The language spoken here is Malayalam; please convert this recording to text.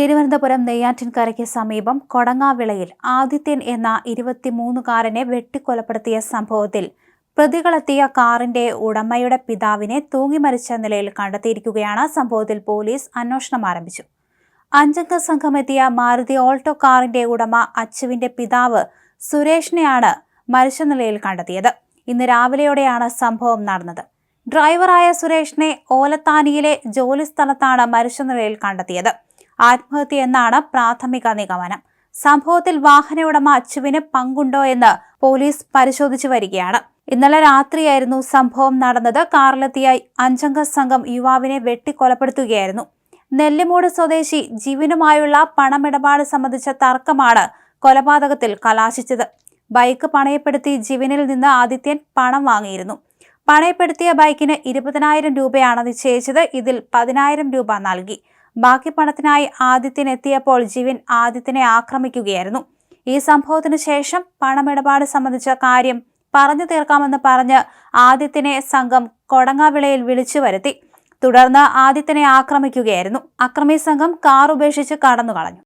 തിരുവനന്തപുരം നെയ്യാറ്റിൻകരയ്ക്ക് സമീപം കൊടങ്ങാവിളയിൽ ആദിത്യൻ എന്ന ഇരുപത്തിമൂന്നുകാരനെ വെട്ടിക്കൊലപ്പെടുത്തിയ സംഭവത്തിൽ പ്രതികളെത്തിയ കാറിന്റെ ഉടമയുടെ പിതാവിനെ തൂങ്ങിമരിച്ച നിലയിൽ കണ്ടെത്തിയിരിക്കുകയാണ് സംഭവത്തിൽ പോലീസ് അന്വേഷണം ആരംഭിച്ചു. അഞ്ചംഗ സംഘമെത്തിയ മാരുതി ഓൾട്ടോ കാറിന്റെ ഉടമ അച്ചുവിന്റെ പിതാവ് സുരേഷിനെയാണ് മരിച്ച നിലയിൽ കണ്ടെത്തിയത്. ഇന്ന് രാവിലെയോടെയാണ് സംഭവം നടന്നത്. ഡ്രൈവറായ സുരേഷിനെ ഓലത്താനിയിലെ ജോലിസ്ഥലത്താണ് മരിച്ച നിലയിൽ കണ്ടെത്തിയത്. ആത്മഹത്യ എന്നാണ് പ്രാഥമിക നിഗമനം. സംഭവത്തിൽ വാഹന ഉടമ അച്ചുവിന് പങ്കുണ്ടോ എന്ന് പോലീസ് പരിശോധിച്ചു വരികയാണ്. ഇന്നലെ രാത്രിയായിരുന്നു സംഭവം നടന്നത്. കാറിലെത്തിയ അഞ്ചംഗ സംഘം യുവാവിനെ വെട്ടിക്കൊലപ്പെടുത്തുകയായിരുന്നു. നെല്ലിമൂട് സ്വദേശി ജീവനുമായുള്ള പണമിടപാട് സംബന്ധിച്ച തർക്കമാണ് കൊലപാതകത്തിൽ കലാശിച്ചത്. ബൈക്ക് പണയപ്പെടുത്തി ജീവനിൽ നിന്ന് ആദിത്യൻ പണം വാങ്ങിയിരുന്നു. പണയപ്പെടുത്തിയ ബൈക്കിന് ഇരുപതിനായിരം രൂപയാണ് നിശ്ചയിച്ചത്. ഇതിൽ പതിനായിരം രൂപ നൽകി. ബാക്കി പണത്തിനായി ആദിത്യനെത്തിയപ്പോൾ ജീവൻ ആദിത്യനെ ആക്രമിക്കുകയായിരുന്നു. ഈ സംഭവത്തിന് ശേഷം പണമിടപാട് സംബന്ധിച്ച കാര്യം പറഞ്ഞു തീർക്കാമെന്ന് പറഞ്ഞ് ആദിത്യനെ സംഘം കൊടങ്ങാവിളയിൽ വിളിച്ചു വരുത്തി. തുടർന്ന് ആദിത്യനെ ആക്രമിക്കുകയായിരുന്നു. അക്രമി സംഘം കാർ ഉപേക്ഷിച്ച് കടന്നു കളഞ്ഞു